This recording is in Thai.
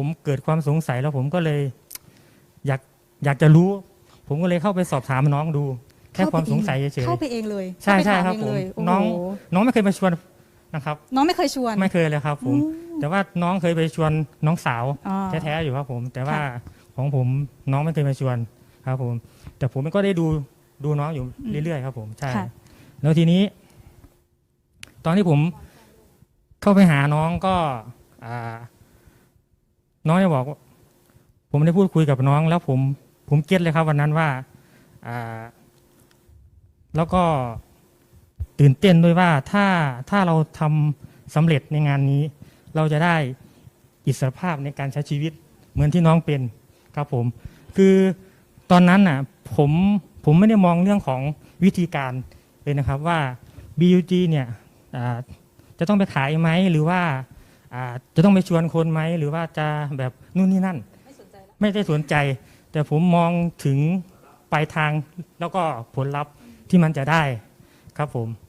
ผมเกิดความสงสัยแล้วผมก็เลยอยากอยากจะรู้ ผมก็เลยเข้าไปสอบถามน้องดู แค่ความสงสัยเฉยเข้าไปเองเลยใช่เข้าไปใช่ถามครับเองเลยผมโโหน้องๆน้องไม่เคยมาชวนนะครับ น้องไม่เคยชวน ไม่เคยเลยครับผมอืมแต่ว่าน้องเคยไปชวนน้องสาวอ๋อแท้ๆอยู่ครับผม แต่ว่าค่ะของผมน้องไม่เคยมาชวนครับ ผม แต่ผมก็ได้ดูดูน้องอยู่เรื่อยๆครับ ผมใช่ ค่ะ แล้วทีนี้ ตอนที่ผมเข้าไปหาน้องก็อ่า น้องได้บอกว่าผมได้พูดคุยกับน้อง แล้วผมผมเก็ตเลยครับวันนั้นว่าแล้วก็ตื่นเต้นด้วยว่าถ้าถ้าเราทำสำเร็จในงานนี้ เราจะได้อิสรภาพในการใช้ชีวิตเหมือนที่น้องเป็นครับผม คือตอนนั้นน่ะผมผมไม่ได้มองเรื่องของวิธีการเลยนะครับว่า BUG เนี่ยจะต้องไปขายไหมหรือว่า อ่าจะต้องไปชวนคนไหมหรือว่าจะแบบนู่นนี่นั่นไม่ได้สนใจ แต่ผมมองถึงปลายทางแล้วก็ผลลัพธ์ที่มันจะได้ครับผม